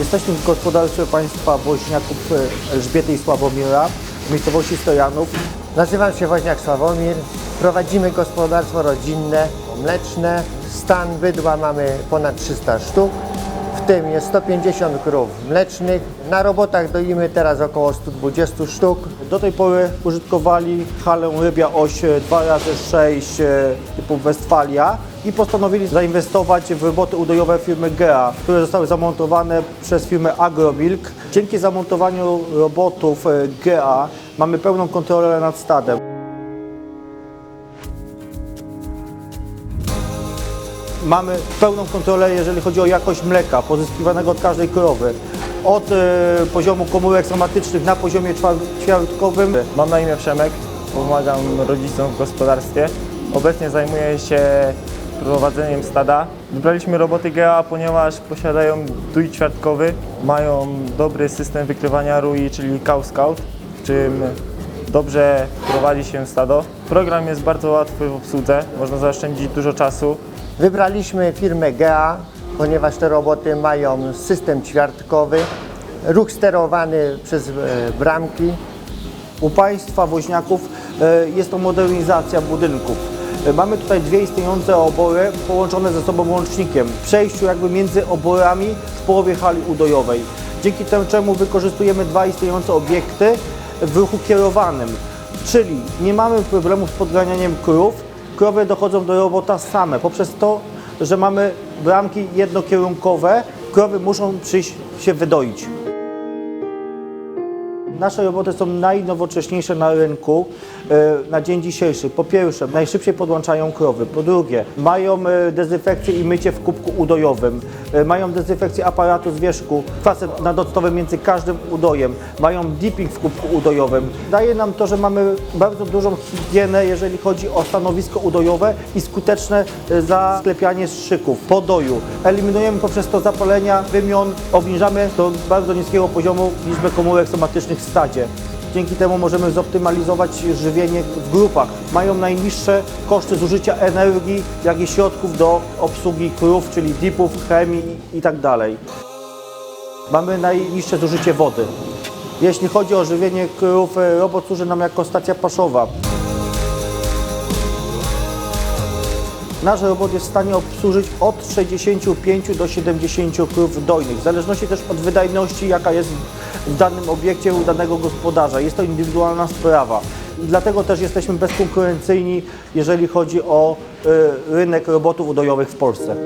Jesteśmy w gospodarstwie państwa Woźniaków e, Elżbiety i Sławomira w miejscowości Stojanów. Nazywam się Woźniak Sławomir. Prowadzimy gospodarstwo rodzinne, mleczne. Stan bydła mamy ponad 300 sztuk. Tym jest 150 krów mlecznych. Na robotach doimy teraz około 120 sztuk. Do tej pory użytkowali halę Rybia Oś 2x6 e, typu Westfalia i postanowili zainwestować w roboty udojowe firmy GEA, które zostały zamontowane przez firmę Agromilk. Dzięki zamontowaniu robotów e, GEA mamy pełną kontrolę nad stadem. Mamy pełną kontrolę, jeżeli chodzi o jakość mleka pozyskiwanego od każdej krowy. Od e, poziomu komórek somatycznych na poziomie ćwiartkowym Mam na imię Przemek, pomagam rodzicom w gospodarstwie. Obecnie zajmuję się prowadzeniem stada. Wybraliśmy roboty GEA, ponieważ posiadają dój ćwiartkowy, mają dobry system wykrywania rui, czyli Cow Scout, w czym dobrze prowadzi się stado. Program jest bardzo łatwy w obsłudze, można zaoszczędzić dużo czasu. Wybraliśmy firmę GEA, ponieważ te roboty mają system ćwiartkowy, ruch sterowany przez e, bramki. U państwa woźniaków e, jest to modernizacja budynków. E, Mamy tutaj dwie istniejące obory połączone ze sobą łącznikiem. W przejściu jakby między oborami w połowie hali udojowej. Dzięki temu czemu wykorzystujemy dwa istniejące obiekty w ruchu kierowanym. Czyli nie mamy problemu z podganianiem krów. Krowy dochodzą do robota same poprzez to, że mamy bramki jednokierunkowe. Krowy muszą przyjść się wydoić. Nasze roboty są najnowocześniejsze na rynku na dzień dzisiejszy. Po pierwsze, najszybciej podłączają krowy. Po drugie, mają e, dezynfekcję i mycie w kubku udojowym. E, Mają dezynfekcję aparatu zwierzchu, facet nadoctowy między każdym udojem. Mają dipping w kubku udojowym. Daje nam to, że mamy bardzo dużą higienę, jeżeli chodzi o stanowisko udojowe i skuteczne e, zasklepianie strzyków po doju. Eliminujemy poprzez to zapalenia wymion, obniżamy do bardzo niskiego poziomu liczbę komórek somatycznych w stadzie. Dzięki temu możemy zoptymalizować żywienie w grupach. Mają najniższe koszty zużycia energii, jak i środków do obsługi krów, czyli dipów, chemii i tak. Mamy najniższe zużycie wody. Jeśli chodzi o żywienie krów, robot służy nam jako stacja paszowa. Nasz robot jest w stanie obsłużyć od 65 do 70 krów dojnych, w zależności też od wydajności, jaka jest w danym obiekcie u danego gospodarza. Jest to indywidualna sprawa. Dlatego też jesteśmy bezkonkurencyjni, jeżeli chodzi o y, rynek robotów udojowych w Polsce.